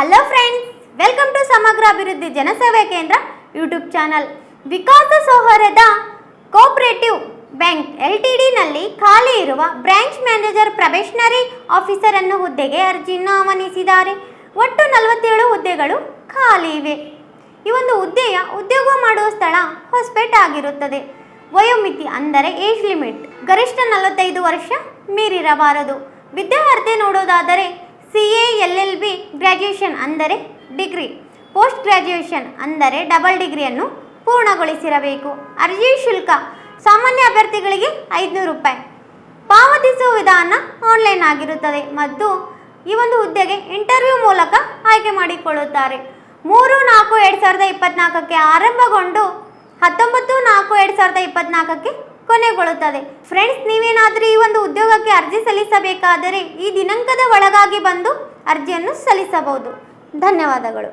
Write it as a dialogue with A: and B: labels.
A: Hello friends welcome to ಸಮಗ್ರ ಅಭಿವೃದ್ಧಿ ಜನಸೇವೆ ಕೇಂದ್ರ YouTube channel Vikasa Souharda cooperative bank L T ಡಿನಲ್ಲಿ ಖಾಲಿ ಇರುವ ಬ್ರಾಂಚ್ ಮ್ಯಾನೇಜರ್ ಪ್ರೊಬೆಷನರಿ ಆಫೀಸರ್ ಅನ್ನು ಹುದ್ದೆಗೆ ಅರ್ಜಿಯನ್ನು ಆಹ್ವಾನಿಸಿದ್ದಾರೆ ಒಟ್ಟು ನಲವತ್ತೇಳು ಹುದ್ದೆಗಳು ಖಾಲಿ ಇವೆ. ಈ ಒಂದು ಹುದ್ದೆಯ ಉದ್ಯೋಗ ಮಾಡುವ ಸ್ಥಳ ಹೊಸಪೇಟ್ ಆಗಿರುತ್ತದೆ. ವಯೋಮಿತಿ ಅಂದರೆ ಏಜ್ ಲಿಮಿಟ್. ಗರಿಷ್ಠ ನಲವತ್ತೈದು ವರ್ಷ ಮೀರಿರಬಾರದು. ವಿದ್ಯಾರ್ಥಿ ನೋಡೋದಾದರೆ C A L L B graduation ಅಂದರೆ ಡಿಗ್ರಿ ಪೋಸ್ಟ್ ಗ್ರ್ಯಾಜುಯೇಷನ್ ಅಂದರೆ ಡಬಲ್ ಡಿಗ್ರಿಯನ್ನು ಪೂರ್ಣಗೊಳಿಸಿರಬೇಕು. ಅರ್ಜಿ ಶುಲ್ಕ ಸಾಮಾನ್ಯ ಅಭ್ಯರ್ಥಿಗಳಿಗೆ ಐದುನೂರು ರೂಪಾಯಿ. ಪಾವತಿಸುವ ವಿಧಾನ ಆನ್ಲೈನ್ ಆಗಿರುತ್ತದೆ ಮತ್ತು ಈ ಒಂದು ಹುದ್ದೆಗೆ ಇಂಟರ್ವ್ಯೂ ಮೂಲಕ ಆಯ್ಕೆ ಮಾಡಿಕೊಳ್ಳುತ್ತಾರೆ. ಮೂರು ನಾಲ್ಕು ಎರಡು ಸಾವಿರದ ಇಪ್ಪತ್ನಾಲ್ಕಕ್ಕೆ ಆರಂಭಗೊಂಡು ಹತ್ತೊಂಬತ್ತು ನಾಲ್ಕು ಎರಡು ಸಾವಿರದ ಇಪ್ಪತ್ನಾಲ್ಕಕ್ಕೆ ಕೊನೆಗೊಳ್ಳುತ್ತದೆ ಫ್ರೆಂಡ್ಸ್ ನೀವೇನಾದರೂ ಈ ಒಂದು ಉದ್ಯೋಗಕ್ಕೆ ಅರ್ಜಿ ಸಲ್ಲಿಸಬೇಕಾದರೆ ಈ ದಿನಾಂಕದ ಒಳಗಾಗಿ ಬಂದು ಅರ್ಜಿಯನ್ನು ಸಲ್ಲಿಸಬಹುದು. ಧನ್ಯವಾದಗಳು.